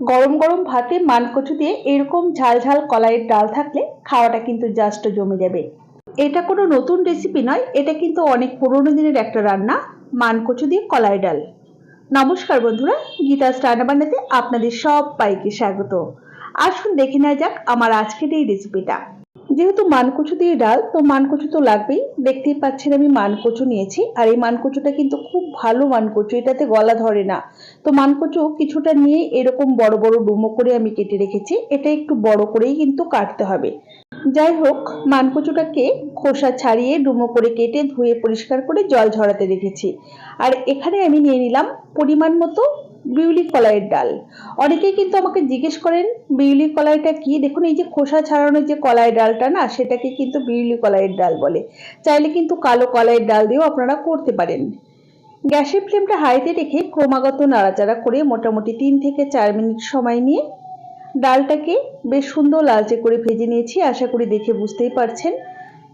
গরম গরম ভাতে মানকচু দিয়ে এরকম ঝাল ঝাল কলাইয়ের ডাল থাকলে খাওয়াটা কিন্তু জাস্ট জমে যাবে। এটা কোনো নতুন রেসিপি নয়, এটা কিন্তু অনেক পুরনো দিনের একটা রান্না, মানকচু দিয়ে কলাই ডাল। নমস্কার বন্ধুরা গীতা বানাতে আপনাদের সব পাইকে স্বাগত। আসুন দেখে নেওয়া যাক আমার আজকের এই রেসিপিটা যেহেতু মানকচু দিয়ে ডাল, তো মানকচু তো লাগবেই। দেখতেই পাচ্ছেন আমি মানকচু নিয়েছি। আর এই মানকচুটা কিন্তু খুব ভালো মানকচু, এটাতে গলা ধরে না। তো মানকচু কিছুটা নিয়ে এরকম বড় বড় ডুমো করে আমি কেটে রেখেছি। এটা একটু বড় করেই কিন্তু কাটতে হবে। যাই হোক, মানকচুটাকে খোসা ছাড়িয়ে ডুমো করে কেটে ধুয়ে পরিষ্কার করে জল ঝরাতে রেখেছি। আর এখানে আমি নিয়ে নিলাম পরিমাণ মতো বিউলি কলাইয়ের ডাল। অনেকেই কিন্তু আমাকে জিজ্ঞেস করেন, বিউলি কলাইটা কি? দেখুন, এই যে খোসা ছাড়ানোর যে কলাই ডালটা না, সেটাকে কিন্তু বিউলি কলাইয়ের ডাল বলে। চাইলে কিন্তু কালো কলাইয়ের ডাল দিয়েও আপনারা করতে পারেন। গ্যাসের ফ্লেমটা হাইতে রেখে ক্রমাগত নাড়াচাড়া করে মোটামুটি তিন থেকে চার মিনিট সময় নিয়ে ডালটাকে বেশ সুন্দর লালচে করে ভেজে নিয়েছি। আশা করি দেখে বুঝতেই পারছেন।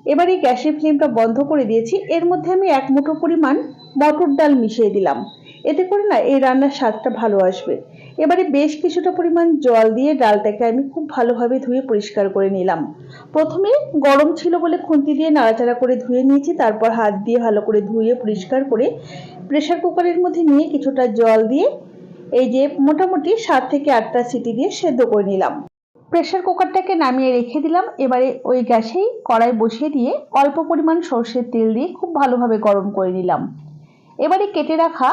এবার এই গ্যাসের ফ্লেমটা বন্ধ করে দিয়েছি। এর মধ্যে আমি এক মুঠো পরিমাণ মটর ডাল মিশিয়ে দিলাম। এতে করে না এই রান্নার স্বাদটা ভালো আসবে। এবারে বেশ কিছুটা পরিমাণ জল দিয়ে ডালটাকে আমি খুব ভালোভাবে ধুয়ে পরিষ্কার করে নিলাম। প্রথমে গরম ছিল বলে খুন্তি দিয়ে নাড়াচাড়া করে ধুয়ে নিয়েছি, তারপর হাত দিয়ে ভালো করে ধুয়ে পরিষ্কার করে প্রেশার কুকারের মধ্যে নিয়ে কিছুটা জল দিয়ে এই যে মোটামুটি সাত থেকে আটটা সিটি দিয়ে সেদ্ধ করে নিলাম। প্রেশার কুকারটাকে নামিয়ে রেখে দিলাম। এবারে ওই গ্যাসেই কড়াই বসিয়ে দিয়ে অল্প পরিমাণ সর্ষের তেল দিয়ে খুব ভালোভাবে গরম করে নিলাম। এবারে কেটে রাখা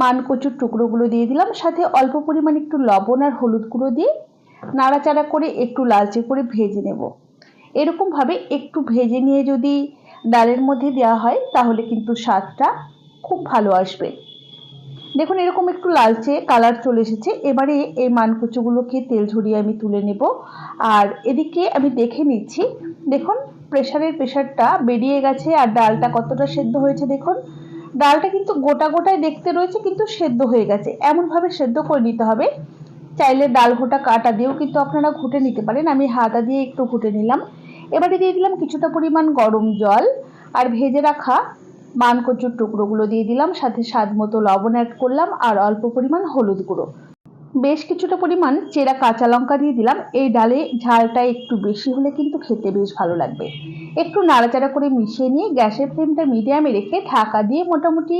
মান কচুর টুকরোগুলো দিয়ে দিলাম। সাথে অল্প পরিমাণ একটু লবণ আর হলুদ গুঁড়ো দিয়ে নাড়াচাড়া করে একটু লালচে করে ভেজে নেব। এরকমভাবে একটু ভেজে নিয়ে যদি ডালের মধ্যে দেওয়া হয়, তাহলে কিন্তু স্বাদটা খুব ভালো আসবে। দেখুন, এরকম একটু লালচে কালার চলে এসেছে। এবারে এই মানকুচুগুলোকে তেল ঝরিয়ে আমি তুলে নেব। আর এদিকে আমি দেখে নিচ্ছি, দেখুন প্রেশারের প্রেশারটা বেরিয়ে গেছে আর ডালটা কতটা সেদ্ধ হয়েছে দেখুন। ডালটা কিন্তু গোটা গোটায় দেখতে রয়েছে, কিন্তু সেদ্ধ হয়ে গেছে। এমনভাবে সেদ্ধ করে নিতে হবে। চাইলে ডাল ঘোটা কাটা দিয়েও কিন্তু আপনারা ঘুটে নিতে পারেন। আমি হাতা দিয়ে একটু ঘুটে নিলাম। এবারে দিয়ে দিলাম কিছুটা পরিমাণ গরম জল আর ভেজে রাখা মানকচুর টুকরোগুলো দিয়ে দিলাম। সাথে স্বাদ মতো লবণ অ্যাড করলাম আর অল্প পরিমাণ হলুদ গুঁড়ো। বেশ কিছুটা পরিমাণ চেরা কাঁচা লঙ্কা দিয়ে দিলাম। এই ডালে ঝালটা একটু বেশি হলে কিন্তু খেতে বেশ ভালো লাগবে। একটু নাড়াচাড়া করে মিশিয়ে নিয়ে গ্যাসের ফ্লেমটা মিডিয়ামে রেখে ঢাকা দিয়ে মোটামুটি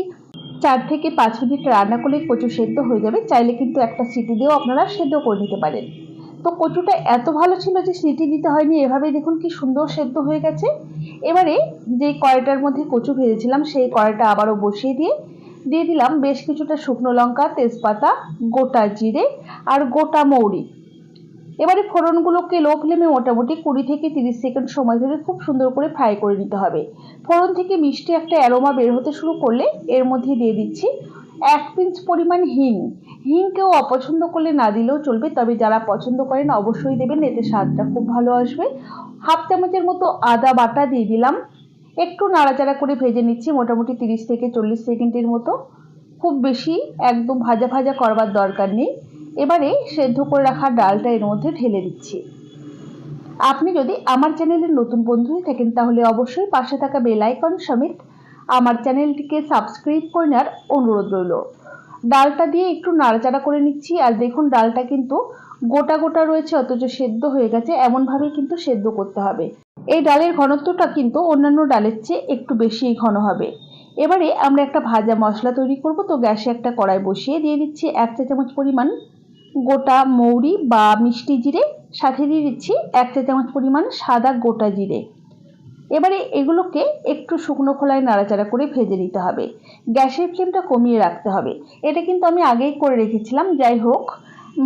চার থেকে পাঁচ মিনিট রান্না করলে কচু সেদ্ধ হয়ে যাবে। চাইলে কিন্তু একটা সিটি দিয়েও আপনারা সেদ্ধ করে নিতে পারেন। তো কচুটা এত ভালো ছিল যে সিটি দিতে হয়নি এভাবে দেখুন কি সুন্দর সেদ্ধ হয়ে গেছে। এবারে যে কড়াইটার মধ্যে কচু ভেজেছিলাম, সেই কড়াইটা আবারও বসিয়ে দিয়ে দিয়ে দিলাম বেশ কিছুটা শুকনো লঙ্কা, তেজপাতা, গোটা জিরে আর গোটা মৌরি। এবারে ফোড়নগুলোকে লো ফ্লেমে মোটামুটি কুড়ি থেকে তিরিশ সেকেন্ড সময় ধরে খুব সুন্দর করে ফ্রাই করে নিতে হবে। ফোড়ন থেকে মিষ্টি একটা অ্যারোমা বের হতে শুরু করলে এর মধ্যে দিয়ে দিচ্ছি এক পিঞ্চ পরিমাণ হিং। হিং কেউ অপছন্দ করলে না দিলেও চলবে, তবে যারা পছন্দ করেন অবশ্যই দেবেন, এতে স্বাদটা খুব ভালো আসবে। হাফ চামচের মতো আদা বাটা দিয়ে দিলাম। একটু নাড়াচাড়া করে ভেজে নিচ্ছি, মোটামুটি তিরিশ থেকে চল্লিশ সেকেন্ডের মতো। খুব বেশি একদম ভাজা ভাজা করবার দরকার নেই। এবারে সেদ্ধ করে রাখা ডালটা এর মধ্যে ঢেলে দিচ্ছি। আপনি যদি আমার চ্যানেলের নতুন বন্ধু হয়ে থাকেন, তাহলে অবশ্যই পাশে থাকা বেল আইকন সমেত আমার চ্যানেলটিকে সাবস্ক্রাইব করে নেওয়ার অনুরোধ রইল। ডালটা দিয়ে একটু নাড়াচাড়া করে নিচ্ছি। আর দেখুন, ডালটা কিন্তু গোটা গোটা রয়েছে, অথচ সেদ্ধ হয়ে গেছে। এমনভাবেই কিন্তু সেদ্ধ করতে হবে। এই ডালের ঘনত্বটা কিন্তু অন্যান্য ডালের চেয়ে একটু বেশি ঘন হবে। এবারে আমরা একটা ভাজা মশলা তৈরি করব। তো গ্যাসে একটা কড়াই বসিয়ে দিয়ে দিচ্ছি এক চা চামচ পরিমাণ গোটা মৌরি বা মিষ্টি জিরে। সাথে দিয়ে দিচ্ছি এক চা চামচ পরিমাণ সাদা গোটা জিরে। এবারে এগুলোকে একটু শুকনো খোলায় নাড়াচাড়া করে ভেজে নিতে হবে। গ্যাসের ফ্লেমটা কমিয়ে রাখতে হবে। এটা কিন্তু আমি আগেই করে রেখেছিলাম। যাই হোক,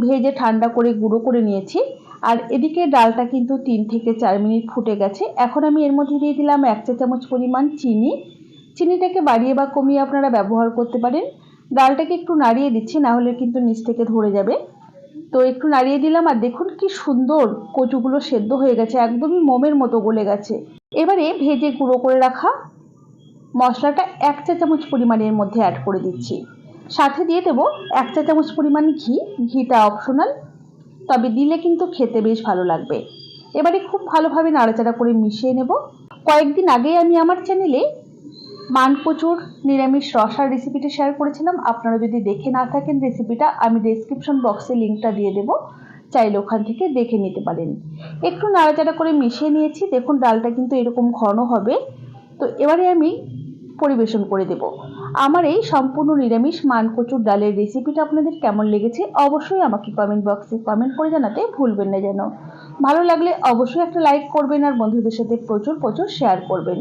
ভেজে ঠান্ডা করে গুঁড়ো করে নিয়েছি। আর এদিকে ডালটা কিন্তু তিন থেকে চার মিনিট ফুটে গেছে। এখন আমি এর মধ্যে দিয়ে দিলাম এক চা চামচ পরিমাণ চিনি। চিনিটাকে বাড়িয়ে বা কমিয়ে আপনারা ব্যবহার করতে পারেন। ডালটাকে একটু নাড়িয়ে দিচ্ছি, না হলে কিন্তু নিচ থেকে ধরে যাবে। তো একটু নাড়িয়ে দিলাম আর দেখুন কি সুন্দর কচুগুলো সেদ্ধ হয়ে গেছে, একদমই মোমের মতো গলে গেছে। এবারে ভেজে গুঁড়ো করে রাখা মশলাটা এক চা চামচ পরিমাণের মধ্যে অ্যাড করে দিচ্ছি। সাথে দিয়ে দেবো এক চা চামচ পরিমাণ ঘি, ঘিটা অপশনাল তবে দিলে কিন্তু খেতে বেশ ভালো লাগবে। এবারে খুব ভালোভাবে নাড়াচাড়া করে মিশিয়ে নেব। কয়েকদিন আগে আমি আমার চ্যানেলে মানকচুর নিরামিষ রসার রেসিপিটা শেয়ার করেছিলাম। আপনারা যদি দেখে না থাকেন রেসিপিটা আমি ডেসক্রিপশন বক্সে লিঙ্কটা দিয়ে দেবো। চাইলে ওখান থেকে দেখে নিতে পারেন। একটু নাড়াচাড়া করে মিশিয়ে নিয়েছি। দেখুন, ডালটা কিন্তু এরকম ঘন হবে। তো এবারে আমি পরিবেশন করে দেব। আমার এই সম্পূর্ণ নিরামিষ মানকচুর ডালের রেসিপিটা আপনাদের কেমন লেগেছে, অবশ্যই আমাকে কমেন্ট বক্সে কমেন্ট করে জানাতে ভুলবেন না যেন। ভালো লাগলে অবশ্যই একটা লাইক করবেন আর বন্ধুদের সাথে প্রচুর প্রচুর শেয়ার করবেন।